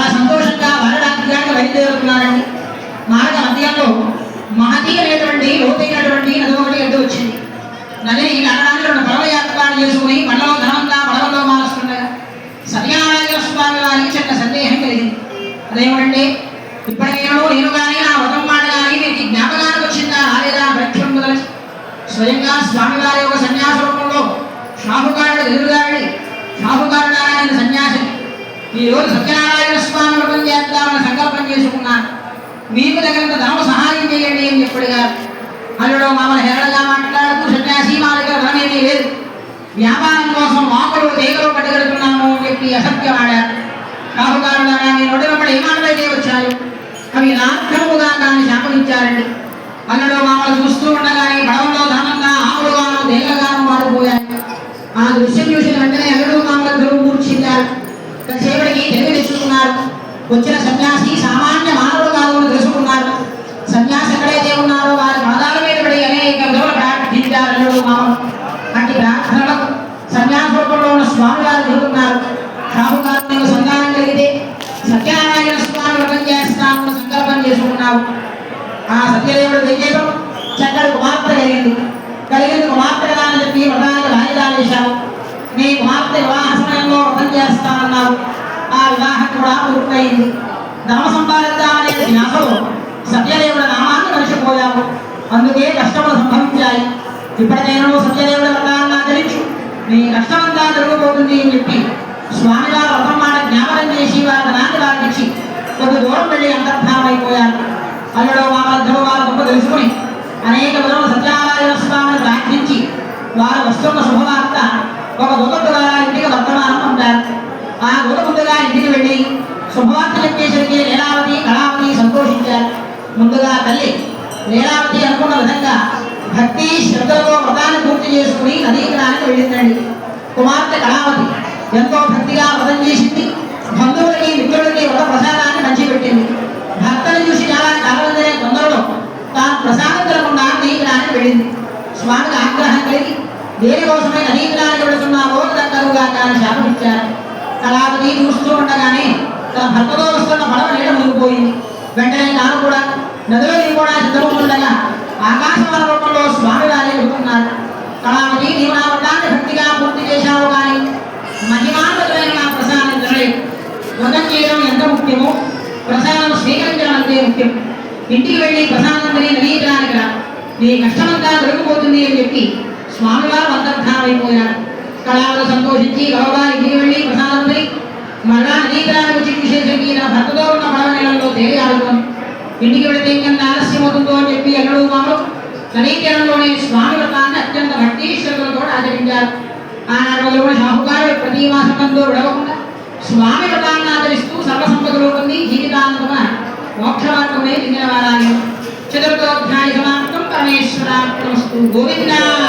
చాలా సంతోషంగా వరరాజ్యానికి బయలుదేరుతున్నారని మార్గ మధ్యంలో మహతి అనేటువంటి లోతైనటువంటి నది ఎద్దు వచ్చింది. నదిని నగరానికి రెండు పడవ ఏర్పాటు చేసుకుని మండలం ధనంగా పడవలో మారుస్తుండగా సత్యనారాయణ స్వామి వారికి చిన్న సందేహం కలిగింది. అదేమిటంటే ఇప్పటికేమో నేను కానీ నా వదం మాట కానీ మీకు జ్ఞాపకానికి వచ్చిందా రాలేదా ప్రత్యం మొదలచి స్వయంగా స్వామివారి యొక్క సన్యాస రూపంలో షాహుకారుడు ఎదురుగాడి షాహుకారుడు ఆయన సన్యాసి ఈరోజు సత్యనారాయణ చేద్దామని సంకల్పం చేసుకున్నాను మీకు తగినంత ధనం సహాయం చేయండి అని చెప్పడుగా. అల్లుడు మామూలు హేళగా మాట్లాడుతూ సన్యాసి మా దగ్గర ధనమేమీ లేదు. వ్యాపారం కోసం ఆకులు తీగలు పట్టుకెడుతున్నాము అని చెప్పి అసత్యం ఆడారు షాహుకారుడు మీ నోటి వెంబడి ఏ మాటలైతే అవి నార్థముగా దాన్ని శాపమిచ్చారండి అల్లుడు మామలు చూస్తూ ఉండగానే పడవలో ధనంగా ఆకులుగాను తేగలుగాను మారిపోయాయి ఆ దృశ్యం చూసిన వెంటనే అల్లుడు మామల గురువు మూర్చిందారు సేపటికి తెలివి తెచ్చుకున్నారు. వచ్చిన సన్యాసి సామాన్య మానవుడు కాదు అని తెలుసుకున్నారు. సన్యాసి ఎక్కడైతే ఉన్నారో వారి పాదాల మీద పడి అనేక విధులు ప్రార్థించారు అల్లుడు అట్టి ప్రార్థనలకు సన్యాస రూపంలో ఉన్న స్వామి వారు ఎదుర్కొన్నారు షాహుకారులకు సంతానం కలిగితే సత్యనారాయణ స్వామి వ్రతం చేస్తామని సంకల్పం చేసుకున్నావు ఆ సత్యదేవుడు దయచేయడం చక్కటి కుమార్తె కలిగింది. కలిగింది కుమార్తె కదా అని చెప్పి వ్రతానికి వాయిదా వేశావు నీ కుమార్తె వివాహ సమయంలో వ్రతం చేస్తానన్నావు వివాహ కూడా పూర్తయింది. ధర్మ సంపాదిద్దామనే ధ్యాసలో సత్యదేవుడి నామాన్ని మరిచిపోయాము అందుకే కష్టములు సంభవించాయి. ఇప్పటికైనా నువ్వు సత్యదేవుడి వ్రతాన్ని ఆచరించు. నీ కష్టమంతా జరగబోతుంది అని చెప్పి స్వామివారు వ్రతం మాట జ్ఞాపకం చేసి వారి ధనాన్ని వారికి ఇచ్చి కొద్ది దూరం వెళ్ళి అంతర్ధానమైపోయారు. అల్లుడు వాళ్ళిద్దరూ వారి గొప్ప తెలుసుకుని అనేక విధముల సత్యనారాయణ స్వామిని ప్రార్థించి వారు వస్తున్న శుభవార్త ఒక గొప్ప ద్వారా ఇంటికి వర్తమానం పంపారు. ఆ దూత ముందుగా ఇంటికి వెళ్ళి శుభవార్త వచ్చేసరికి లీలావతి కళావతి సంతోషించారు. ముందుగా తల్లి లీలావతి అనుకున్న విధంగా భక్తి శ్రద్ధలతో వ్రతాన్ని పూర్తి చేసుకుని నదీకరానికి వెళ్ళిందండి. కుమార్తె కళావతి ఎంతో భక్తిగా వ్రతం చేసింది. బంధువులకి మిత్రులకి వ్రత ప్రసాదాన్ని పంచిపెట్టింది. భర్తను చూసి చాలా కాలవదనే తొందరలో తాను ప్రసాదం తినకుండా నదీకరానికి వెళ్ళింది. స్వామికి ఆగ్రహం కలిగి దేనికోసమే నదీకరానికి వెళుతున్నావో దగ్గరుగా తాను శాపమిచ్చారు కళావతి చూస్తూ ఉండగానే తన భర్తతో వస్తున్న పడవ నీడ మునిగిపోయింది. వెంటనే తాను కూడా నదిలో కూడా సిద్ధము ఉండగా రూపంలో స్వామి వారి వెళ్తున్నారు కళావతి నీవు నా వ్రతాన్ని భక్తిగా పూర్తి చేశావు కానీ మహిమానులైన నా ప్రసాదం తినలేదు. వ్రతం చేయడం ఎంత ముఖ్యమో ప్రసాదం స్వీకరించడం అంతే ముఖ్యం. ఇంటికి వెళ్ళి ప్రసాదం తిని నవీకరానికి రా. నీ కష్టమంతా దొరికిపోతుంది అని చెప్పి స్వామివారు అంతర్ధానమైపోయారు. కళావతి సంతోషించి గౌరవ వెళ్ళి ప్రసాదం తిని మళ్ళా నదీకరానికి వచ్చి చూసేసరికి నా భర్తతో ఉన్న పడవ నెలలో తేలి ఆడుతోంది ఇంటికి వెళితే ఇంకా ఆలస్యం అవుతుందో అని చెప్పి ఎన్నడూ మామలు నదీకరణలోనే స్వామి వ్రతాన్ని అత్యంత భక్తి శ్రద్ధలతో ఆచరించారు. ఆనాడు రోజున షాహుకారుడు ప్రతి మాసంలో విడవకుండా స్వామి వ్రతాన్ని ఆచరిస్తూ సర్వసంపదలు పొంది జీవితాంతమ మోక్ష మార్గమే దిగిన వారాయు చతుర్థోధ్యాయ సమాప్తం. పరమేశ్వరార్పణమస్తు. గోవిందా.